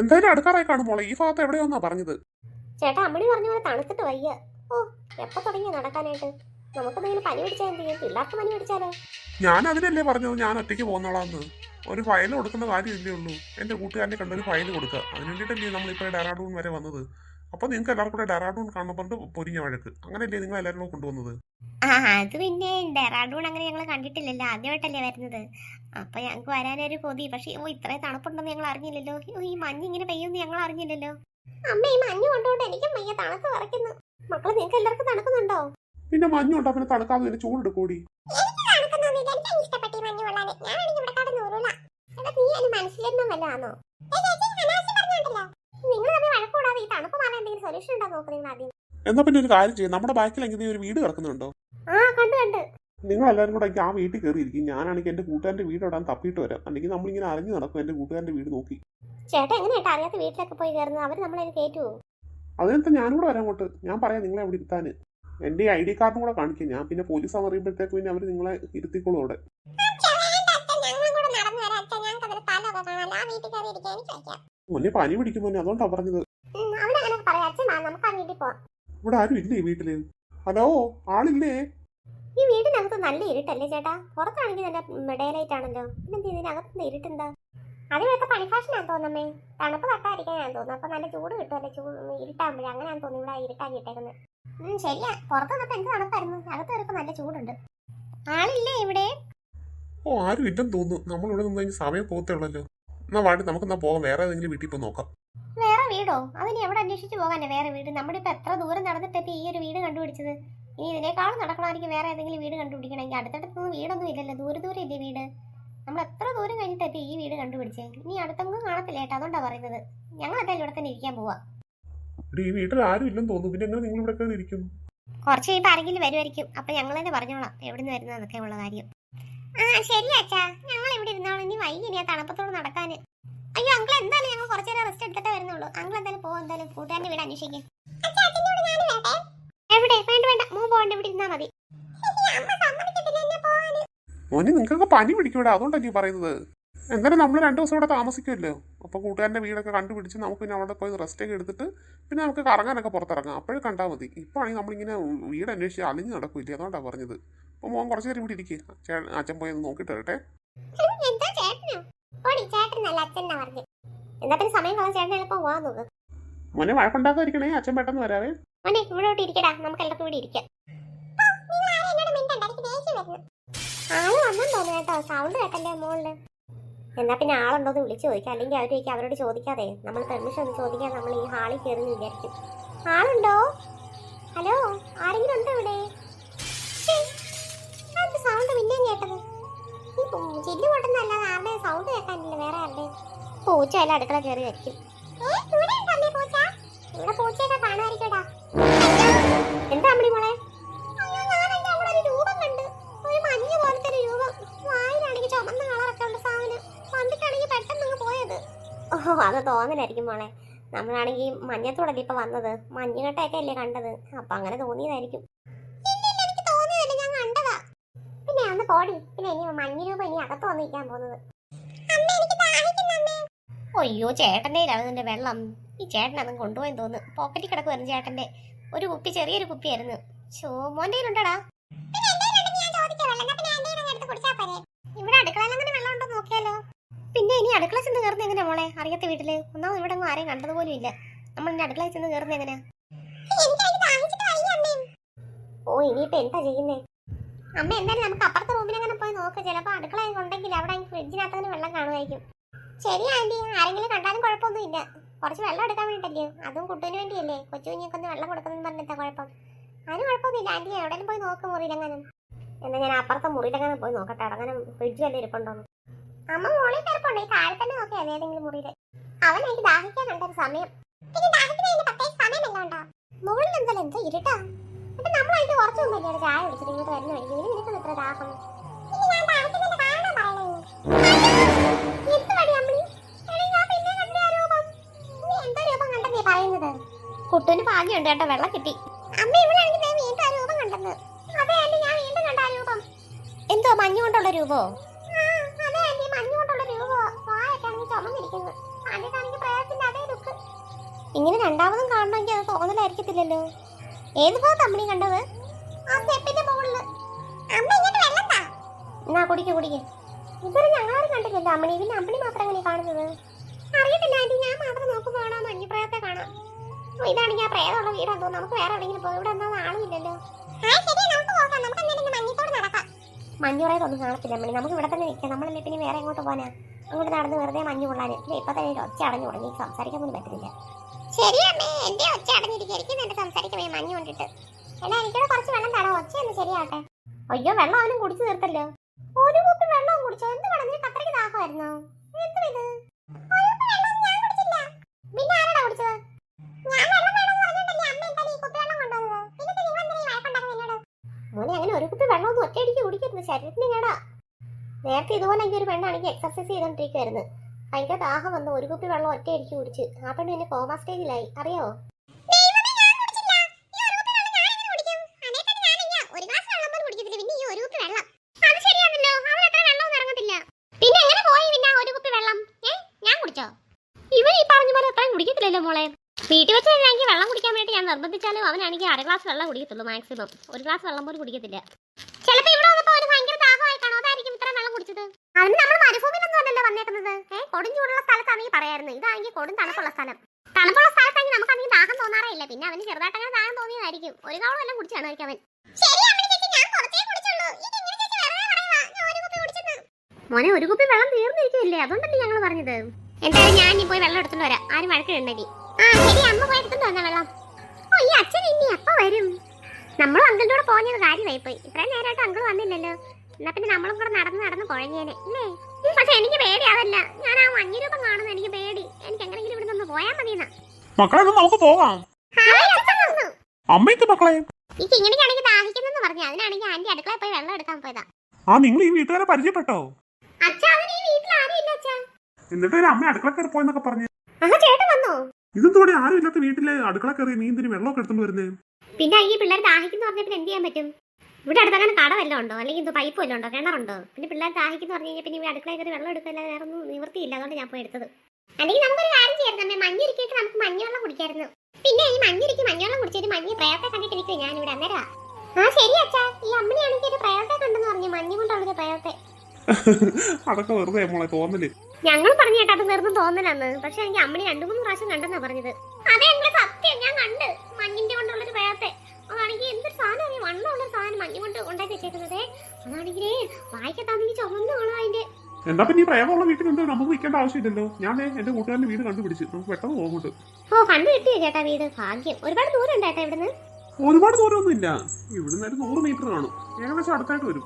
എന്തായാലും അടുക്കാറായി കാണും മോളെ. ഈ ഭാഗത്ത് എവിടെയാന്നാ പറഞ്ഞത്? ചേട്ടാ അമ്മണി പറഞ്ഞ പോലെ തണുത്തിട്ട് വയ്യ. ഓ എപ്പോ തുടങ്ങി നടക്കാനായിട്ട്? നമുക്കെന്തെങ്കിലും പനി പിടിച്ചാൽ എന്ത് ചെയ്യും? പിള്ളേർക്ക് പനി പിടിച്ചാലോ? ഞാൻ അതിനല്ലേ പറഞ്ഞത്? ഞാൻ ഒറ്റയ്ക്ക് പോകുന്നോളാന്ന്. ഒരു ഫയൽ കൊടുക്കുന്ന കാര്യമില്ലേ ഉള്ളൂ. എന്റെ കൂട്ടുകാരനെ കണ്ടൊരു ഫയൽ കൊടുക്കുക അതിന് നമ്മളിപ്പോ നമ്മളിപ്പോൾ ഡെറാഡൂൺ വരെ വന്നത്. അപ്പോൾ നിങ്ങൾക്ക് എല്ലാവർക്കും കൂടെ ഡെറാഡൂൺ കാണുമ്പോൾ പൊരിഞ്ഞ വഴക്ക്. അങ്ങനെയല്ലേ നിങ്ങൾ എല്ലാവരും കൂടെ കൊണ്ടുവന്നത് ആ അത് പിന്നെ ഡെറാഡൂൺ അങ്ങനെ ഞങ്ങൾ കണ്ടിട്ടില്ലല്ലോ. ആദ്യമായിട്ടല്ലേ വരുന്നത്. അപ്പൊ ഞങ്ങൾക്ക് വരാനൊരു കൊതി. പക്ഷേ ഓ ഇത്രയും തണുപ്പുണ്ടെന്ന് ഞങ്ങൾ അറിഞ്ഞില്ലല്ലോ. ഈ മഞ്ഞ് ഇങ്ങനെ പെയ്യുമെന്ന് ഞങ്ങൾ അറിഞ്ഞില്ലല്ലോ. അമ്മ ഈ മഞ്ഞ് കൊണ്ടുകൊണ്ട് എനിക്കും വയ്യ. തണുത്ത് വറയ്ക്കുന്നു മക്കൾ നിങ്ങൾക്ക് എല്ലാവർക്കും തണുക്കുന്നുണ്ടോ? പിന്നെ മഞ്ഞുണ്ടോ പിന്നെ തണുക്കാതെ പിന്നെ ചൂടെടുക്കൂടി മനസ്സിലൊന്നും വല്ലാന്നോ നിങ്ങൾ തമ്മിൽ വഴക്കൂടാതെ ഈ തണുപ്പ് മാറാൻ എന്തെങ്കിലും സൊല്യൂഷൻ ഉണ്ടോ നോക്ക് നിങ്ങൾ ആദ്യം. എന്നാ പിന്നെ ഒരു കാര്യം ചെയ്യും. നമ്മുടെ ബാക്കിൽ എങ്ങനെ ഒരു വീട് കിടക്കുന്നുണ്ടോ? ആ കണ്ടു കണ്ടു. നിങ്ങൾ എല്ലാവരും കൂടെ ആ വീട്ടിൽ കയറിയിരിക്കും. ഞാനാണെങ്കിൽ എന്റെ കൂട്ടുകാരന്റെ വീട് ഇടാൻ തപ്പിയിട്ട് വരാം. അല്ലെങ്കിൽ നമ്മളിങ്ങനെ അറിഞ്ഞു നടക്കും എന്റെ കൂട്ടുകാരന്റെ വീട് നോക്കി. ചേട്ടാ എങ്ങനെയാ അറിയാത്ത വീട്ടിലൊക്കെ പോയി കയറുന്നത്? അവർ നമ്മളെ കയറ്റുവോ? അതിനകത്ത് ഞാനും കൂടെ വരാം അങ്ങോട്ട്. ഞാൻ പറയാം നിങ്ങളെ അവിടെ ഇരുത്താൻ എന്റെ ഐ ഡി കാർഡും കൂടെ കാണിക്കാം. ഞാൻ പിന്നെ പോലീസ് അറിയുമ്പോഴത്തേക്ക് പിന്നെ അവർ നിങ്ങളെ ഇരുത്തിക്കോളും അവിടെ. മുന്നേ പനി പിടിക്കും മുന്നേ അതുകൊണ്ടാ പറഞ്ഞത്. ഇവിടെ ആരും ഇല്ലേ വീട്ടിൽ? ഹലോ ആളില്ലേ? ഈ വീട് വീടിനകത്ത് നല്ല ഇരുട്ടല്ലേ ചേട്ടാ? പുറത്താണെങ്കിൽ നല്ല ഡേലൈറ്റ് ആണല്ലോ പിന്നെന്ത് ഇതിനകത്ത് ഇരുട്ടെന്താ അത് ഇവിടുത്തെ പണിഫാഷനാന്ന് തോന്നുന്നേ. തണുപ്പ് തട്ടായിരിക്കാൻ ഞാൻ തോന്നുന്നു. അപ്പൊ നല്ല ചൂട് കിട്ടുമല്ലോ ചൂട് ഇരുട്ടാകുമ്പോഴേ. അങ്ങനെ ഞാൻ തോന്നുന്നു ഇവിടെ ഇരുട്ടാക്കി ഇട്ടേക്കുന്നത് ശരിയാ. പുറത്ത് വന്നപ്പോ എന്ത് തണുപ്പായിരുന്നു? അകത്ത് വരുമ്പോ നല്ല ചൂടുണ്ട്. ആളില്ലേ ഇവിടെ? ഓ ആരും ഇല്ലെന്ന് തോന്നുന്നു. നമ്മളിവിടെ നിന്ന് കഴിഞ്ഞ് സമയം പോകത്തേ ഉള്ളല്ലോ. എന്നാ നമുക്ക് നമുക്കെന്നാ പോകാം വേറെ ഏതെങ്കിലും വീട്ടിൽ പോയി നോക്കാം. വേറെ വീടോ? അതിന് എവിടെ അന്വേഷിച്ചു പോകാനേ വേറെ വീട്? നമ്മുടെ ഇപ്പൊ എത്ര ദൂരം നടന്നിട്ട് ഈ ഒരു വീട് കണ്ടുപിടിച്ചത്? ഇനി ഇതിനേക്കാളും നടക്കണമെങ്കിൽ വേറെ ഏതെങ്കിലും വീട് കണ്ടുപിടിക്കണമെങ്കിൽ അടുത്തടുത്തൊന്നും വീടൊന്നും ഇല്ലല്ലോ. ദൂരെ ദൂരെ ഇല്ലേ വീട്? നമ്മൾ എത്ര ദൂരം കഴിഞ്ഞിട്ടേ ഈ വീട് കണ്ടുപിടിച്ചേ? ഇനി അടുത്തൊന്നും കാണത്തില്ല ഏട്ടാ. അതുകൊണ്ടാ പറയുന്നത്. ഞങ്ങൾ എന്തായാലും ഇവിടെ തന്നെ ഇരിക്കാൻ പോവാ. ഈ വീട്ടിൽ ആരും ഇല്ലെന്ന് തോന്നുന്നു. പിന്നെ എങ്ങനെ നിങ്ങൾ ഇവിടെ കയറി ഇരിക്കും കുറച്ച് കഴിയുമ്പോൾ ആരെങ്കിലും വരുമായിരിക്കും അപ്പൊ ഞങ്ങൾ തന്നെ പറഞ്ഞോളാം. എവിടുന്ന് വരുന്നതൊക്കെ ഉള്ള കാര്യം. ആ ശരി അച്ഛാ. ഞങ്ങൾ ഇവിടെ ഇരുന്നോളൂ. ഇനി വൈകി ഇനി ആ തണുപ്പത്തോട് നടക്കാന് അയ്യോ അങ്കിൾ എന്തായാലും ഞങ്ങൾ കുറച്ചു നേരം റെസ്റ്റ് എടുത്തിട്ടേ വരുന്നുള്ളൂ. അങ്കിൾ എന്തായാലും പോകും എന്തായാലും കൂട്ടുകാരന്റെ വീട് അന്വേഷിക്കും. എവിടെ? വേണ്ട വേണ്ട. മൂ പോകണ്ട ഇവിടെ ഇരുന്നാ മതി. മോനെ നിങ്ങൾക്കൊക്കെ പനി പിടിക്കൂടെ. അതുകൊണ്ടാണ് അതുകൊണ്ടല്ലേ പറയുന്നത്. എന്തായാലും നമ്മൾ രണ്ടു ദിവസം ഇവിടെ താമസിക്കുമല്ലോ അപ്പോൾ കൂട്ടുകാരന്റെ വീടൊക്കെ കണ്ടുപിടിച്ച് നമുക്ക് പിന്നെ അവിടെ പോയി റെസ്റ്റ് ഒക്കെ എടുത്തിട്ട് പിന്നെ നമുക്ക് കറങ്ങാനൊക്കെ പുറത്തിറങ്ങാം. അപ്പോഴും കണ്ടാൽ മതി. ഇപ്പോൾ ആണെങ്കിൽ നമ്മളിങ്ങനെ വീട് അന്വേഷിച്ച് അലിഞ്ഞ് നടക്കൂല്ലേ? അതുകൊണ്ടാണ് പറഞ്ഞത്. അപ്പോൾ മോൻ കുറച്ച് നേരം ഇവിടെ ഇരിക്കുക അച്ഛൻ പോയി നോക്കിട്ട് നോക്കിയിട്ട് വരട്ടെ. മോനെ വഴക്കുണ്ടാക്കാതിരിക്കണേ അച്ഛൻ പെട്ടെന്ന് വരാവേ. മോനെ ഇവിടെ ഇരിക്കടാ. നമുക്ക് എല്ലാവർക്കും ഇവിടെ ഇരിക്കാം. ആൾ വന്നു തോന്നുന്നു കേട്ടോ. സൗണ്ട് കേട്ടല്ലേ മോളിൽ? എന്നാ പിന്നെ ആളുണ്ടോന്ന് വിളിച്ചു ചോദിക്കാം. അല്ലെങ്കിൽ അവരേക്ക് അവരോട് ചോദിക്കാതെ നമ്മൾ പെർമിഷൻ ഒന്ന് ചോദിക്കാൻ നമ്മൾ ഈ ഹാളിൽ കയറി വിചാരിക്കും. ആളുണ്ടോ? ഹലോ ആരെങ്കിലും ഉണ്ടോ ഇവിടെ? കേട്ടത്? ഈ ചില്ല് പൊട്ടുന്നല്ലാതെ ആരുടെ സൗണ്ട് കേൾക്കാനില്ല വേറെ ആരുടെ? പൂച്ച അല്ല അടുക്കള കയറി വയ്ക്കും ഇവിടെ അത് തോന്നലായിരിക്കും മോളെ. നമ്മളാണെങ്കിൽ മഞ്ഞത്തോടല്ലേ ഇപ്പൊ വന്നത്? മഞ്ഞുകട്ടയൊക്കെ അല്ലേ കണ്ടത്? അപ്പൊ അങ്ങനെ തോന്നിയതായിരിക്കും. അന്ന് പോടി. പിന്നെ ഇനി മഞ്ഞ രൂപം ഇനി അകത്ത് വന്നിരിക്കാൻ പോകുന്നത്. അയ്യോ ചേട്ടന്റെ അതിന്റെ വെള്ളം. ഈ ചേട്ടൻ അതും കൊണ്ടുപോയെന്ന് തോന്നുന്നു. പോക്കറ്റിൽ കിടക്കുമായിരുന്നു ചേട്ടന്റെ ഒരു കുപ്പി ചെറിയൊരു കുപ്പിയായിരുന്നു. ഷോ മോന്റെ ഉണ്ടടാ ഇവിടെ അടുക്കളയിൽ അങ്ങനെ വെള്ളം ഉണ്ടോ നോക്കിയാലോ. പിന്നെ ഇനി അടുക്കള ചെന്ന് കയറുന്ന എങ്ങനെ മോളെ? അറിയാത്ത വീട്ടിൽ. ഒന്നാമത് ഇവിടെ ഒന്നും ആരെയും കണ്ടതുപോലും ഇല്ല. നമ്മൾ ഇനി അടുക്കളയിൽ ചെന്ന് കയറുന്ന എങ്ങനെ ഓ ഇനിയിപ്പോ എന്താ ചെയ്യുന്നേ? അമ്മ എന്തായാലും നമുക്ക് അപ്പുറത്തെ റൂമിലങ്ങനെ പോയി നോക്ക്. ചിലപ്പോ അടുക്കള ഉണ്ടെങ്കിൽ അവിടെ ഫ്രിഡ്ജിനകത്ത് അങ്ങനെ വെള്ളം കാണുമായിരിക്കും. ശരി ആന്റി. ആരെങ്കിലും കണ്ടാലും കുഴപ്പമൊന്നും ഇല്ല കുറച്ച് വെള്ളം എടുക്കാൻ വേണ്ടിട്ടല്ലേ അതും കുട്ടുവിന് വേണ്ടിയല്ലേ? കൊച്ചു കുഞ്ഞൊക്കെ ഒന്ന് വെള്ളം കൊടുക്കുന്നു പറഞ്ഞിട്ടാ കുഴപ്പം. അതിന് കുഴപ്പമൊന്നുമില്ല ആന്റി. എവിടെയും പോയി നോക്ക് മുറിയിലെങ്ങാനും. എന്നാ ഞാൻ അപ്പുറത്തെ മുറിയിലെങ്ങനെ പോയി നോക്കട്ടെ. അങ്ങനെ ഫ്രിഡ്ജ് വല്ല ഇരിപ്പുണ്ടോന്ന്. അമ്മ മോളിൽ കിടപ്പുണ്ട് ഈ താഴെ തന്നെ നോക്കിയാൽ ഏതെങ്കിലും മുറിയിൽ അവൻ എനിക്ക് ഒരു സമയം. പിന്നെ ദാഹിക്കാൻ പ്രത്യേക ഉണ്ടോ? മുകളിൽ എന്താ ഇരുട്ടാ. അപ്പൊ നമ്മളായിട്ട് കുറച്ച് മുമ്പ് ഒരു ചായ കുടിച്ചിട്ട് ഇങ്ങോട്ട് വരുന്ന വഴിക്ക്? ഇനി ഇത്ര ദാഹം? കുട്ടുവിന് ഭാഗ്യമുണ്ട് കേട്ടോ വെള്ളം കിട്ടി. അമ്മ ഇവിടെയാണെങ്കിൽ ദേ വീണ്ടും ആ രൂപം കണ്ടെന്ന്. അതെ ആന്റി ഞാൻ വീണ്ടും കണ്ട ആ രൂപം. എന്തോ മഞ്ഞ കൊണ്ടുള്ള രൂപോ? അതെ ആന്റി മഞ്ഞ കൊണ്ടുള്ള രൂപോ. വായൊക്കെ ആണെങ്കിൽ ചുമന്നിരിക്കുന്നു. കണ്ടിട്ടാണെങ്കിൽ പ്രേതത്തിന്റെ ഇങ്ങനെ രണ്ടാമതും കാണണമെങ്കിൽ അത് തോന്നലായിരിക്കത്തില്ലല്ലോ. ഏത് ഭാഗത്ത് അമ്മണി കണ്ടത്? ആ സ്റ്റെപ്പിന്റെ മുകളിൽ. അമ്മ ഇങ്ങോട്ട് വെള്ളം താ എന്നാ കുടിക്ക് കുടിക്ക്. ഇതൊരു ഞങ്ങളാരും കണ്ടില്ലല്ലോ അമ്മണി. പിന്നെ അമ്മണി മാത്രം എങ്ങനെ കാണുന്നത്? അറിയത്തില്ല ആന്റി. ഞാൻ മാത്രം നോക്കുമ്പോഴാണോ മഞ്ഞപ്രയത്തെ കാണാം. ഓ, ഇതാണെങ്കിൽ ആ പ്രേതമുള്ള വീടാന്ന് തോന്നുന്നു നമുക്ക് വേറെ എവിടെയെങ്കിലും പോയി ഇവിടെ എന്താ ആളുമില്ലല്ലോ. മഞ്ഞുറയതൊന്നും കാണത്തില്ല അമ്മണി. നമുക്ക് ഇവിടെ തന്നെ നിൽക്കാം. നമ്മളല്ലേ പിന്നെ വേറെ എങ്ങോട്ട് പോകാനാ? അങ്ങോട്ട് നടന്ന് വെറുതെ മഞ്ഞ് കൊള്ളാന്. പിന്നെ ഇപ്പൊ തന്നെ ഒച്ച അടഞ്ഞു തുടങ്ങി. സംസാരിക്കാൻ പോലും പറ്റുന്നില്ല. ശരിയമ്മേ എന്റെ ഒച്ച അടഞ്ഞിരിക്കും എന്റെ സംസാരിക്കമേ മഞ്ഞ് കൊണ്ടിട്ട്. എന്നാ എനിക്കൂടെ കുറച്ച് വെള്ളം തരാം. ഒച്ച ഒന്ന് ശരിയാട്ടെ അയ്യോ വെള്ളം അവനും കുടിച്ചു തീർത്തല്ലോ. ഒരു കുപ്പി വെള്ളം കുടിച്ചോ? എന്ത് നിനക്ക് അത്രയ്ക്ക് ദാഹമായിരുന്നോ? എന്ത് ഇത്? ഒരു കുപ്പി വെള്ളം ഞാൻ കുടിച്ചില്ല. പിന്നെ ആരാടാ കുടിച്ചത്? മോനെ അങ്ങനെ ഒരു കുപ്പി വെള്ളം ഒന്നും ഒറ്റയടിക്ക് കുടിക്കരുത്. ശരീരത്തിന് കേടാ. നേരത്തെ ഇതുപോലെ എനിക്ക് ഒരു പെണ്ണാണെങ്കിൽ എക്സർസൈസ് ചെയ്തോണ്ടിരിക്കുവായിരുന്നു. ഭയങ്കര ദാഹം വന്ന്. ഒരു കുപ്പി വെള്ളം ഒറ്റയടിക്ക് കുടിച്ച്. ആ പെണ്ണ് എന്നെ കോമ സ്റ്റേജിലായി അറിയോ? വീട്ടിൽ വെച്ച് വെള്ളം കുടിക്കാൻ വേണ്ടി ഞാൻ നിർബന്ധിച്ചാലും അവനാണെങ്കിൽ അര ഗ്ലാസ് വെള്ളം കുടിക്കത്തുള്ളൂ മാക്സിമം ഒരു ഗ്ലാസ് വെള്ളം പോലും കുടിക്കത്തില്ല. ചിലപ്പോ ഇവിടെ വന്നപ്പോ ഒരു ഭയങ്കര ദാഹമായിട്ടാണോ? അതായിരിക്കും ഇത്ര വെള്ളം കുടിച്ചത്. അതിന് നമ്മൾ അല്ലല്ലോ വന്നേക്കുന്നത്. കൊടും ചൂടുള്ള സ്ഥലത്താണെങ്കിൽ പറയായിരുന്നു ഇതാണെങ്കിൽ കൊടും തണുപ്പുള്ള സ്ഥലം. തണുപ്പുള്ള സ്ഥലത്താണെങ്കിൽ നമുക്കാണെങ്കിൽ ദാഹം തോന്നാറില്ല പിന്നെ അവന് ചെറുതായിട്ട് അങ്ങനെ ദാഹം തോന്നിയതായിരിക്കും. ഒരു കവളം എല്ലാം കുടിച്ചാണ് അവൻ. മോനെ ഒരു കുപ്പി വെള്ളം തീർന്നിരിക്കില്ലേ അതുകൊണ്ടല്ലേ ഞങ്ങൾ പറഞ്ഞത്. എന്തായാലും ഞാൻ പോയി വെള്ളം എടുത്തോണ്ട് വരാം. ആരും വഴക്കിടണ്ടെങ്കിൽ ആ ശരി അമ്മ പോയി എടുത്തോണ്ട് വന്ന വെള്ളം. ഓ ഈ അച്ഛൻ ഇനി എപ്പോ വരും? നമ്മളും അങ്കിളിന്റെ കൂടെ പോകുന്നത് കാര്യമായി പോയി ഇത്രയും നേരമായിട്ട് അങ്കിൾ വന്നില്ലല്ലോ. എന്നാ പിന്നെ നമ്മളും കൂടെ നടന്ന് നടന്ന് കുഴങ്ങിയനെ. ഇല്ലേ? പക്ഷെ എനിക്ക് പേടി അതല്ല. ഞാൻ ആ മഞ്ഞ കാണുന്ന എനിക്ക് പേടി. എനിക്ക് എങ്ങനെയെങ്കിലും ഇവിടെ നിന്ന് പോയാൽ മതിയെന്നാ. മക്കളെ നമുക്ക് പോകാം അമ്മയ്ക്ക് മക്കളെ. ഈ കിങ്ങിണിക്കാണെങ്കിൽ ദാഹിക്കുന്നെന്ന് പറഞ്ഞു. അതിനാണെങ്കിൽ ആന്റി അടുക്കളയിൽ പോയി വെള്ളം എടുക്കാൻ പോയതാ. ആ നിങ്ങൾ ഈ വീട്ടുകാരെ പരിചയപ്പെട്ടോ? എന്നിട്ട് ഒരു അമ്മ അടുക്കള കയറി പോയെന്നൊക്കെ പറഞ്ഞു. ഇതെന്തോടെ ആരും ഇല്ലാത്ത വീട്ടിലെ അടുക്കള കയറി നീ എന്തിനു വെള്ളമൊക്കെ എടുത്തോണ്ട് വരുന്നേ? പിന്നെ ഈ പിള്ളേർ ദാഹിക്കുന്ന പറഞ്ഞപ്പോ പിന്നെ എന്ത് ചെയ്യാൻ പറ്റും? ഇവിടെ അടുത്തങ്ങനെ കട വല്ലതും ഉണ്ടോ? അല്ലെങ്കിൽ ഇത് പൈപ്പ് വല്ലതും ഉണ്ടോ? കിണറുണ്ടോ പിന്നെ പിള്ളേർ ദാഹിക്കുന്ന പറഞ്ഞു കഴിഞ്ഞാൽ പിന്നെ ഇവിടെ അടുക്കളയിൽ കയറി വെള്ളം എടുക്കില്ല വേറെ ഒന്നും നിവൃത്തിയില്ല. അതുകൊണ്ട് ഞാൻ പോയി എടുത്തത്. അല്ലെങ്കിൽ നമുക്കൊരു കാര്യം ചെയ്യാം അമ്മേ മഞ്ഞൊരുക്കിയിട്ട് നമുക്ക് മഞ്ഞവെള്ളം കുടിക്കായിരുന്നു. പിന്നെ ഈ മഞ്ഞുരുക്കി മഞ്ഞവെള്ളം കുടിച്ചിട്ട് മഞ്ഞ് പ്രയോഗത്തെ കണ്ടിട്ടിരിക്കും ഞാൻ ഇവിടെ അന്നേരാ ആ ശരി അച്ഛാ. ഈ അമ്മയാണെങ്കിൽ ഒരു പ്രയോഗത്തെ കണ്ടെന്ന് പറഞ്ഞു. മഞ്ഞ് കൊണ്ടുള്ള പ്രയോഗത്തെ അതൊക്കെ വെറുതെ മോളെ തോന്നൽ. ഞങ്ങൾ പറഞ്ഞു കേട്ടോ അത് വെറുതെ തോന്നലാന്ന്. പക്ഷെ എനിക്ക് അമ്മണി രണ്ടു മൂന്ന് പ്രാവശ്യം കണ്ടെന്നാ പറഞ്ഞത്. അതെ എന്താ പിന്നെ ഈ പ്രേമമുള്ള വീട്ടിൽ എന്താ നമുക്ക് നിൽക്കേണ്ട ആവശ്യമില്ലല്ലോ. ഞാൻ എന്റെ കൂട്ടുകാരന്റെ വീട് കണ്ടുപിടിച്ച്. നമുക്ക് പെട്ടെന്ന് പോകുന്നുണ്ട് ഓ കണ്ടു കിട്ടിയോ ചേട്ടാ വീട്. ഭാഗ്യം. ഒരുപാട് ദൂരം ഉണ്ടായിട്ടാ ഇവിടുന്ന്? ഒരുപാട് ദൂരമൊന്നുമില്ല. ഇവിടുന്ന് ഒരു നൂറ് മീറ്റർ കാണും. ഏകദേശം അടുത്തായിട്ട് വരും.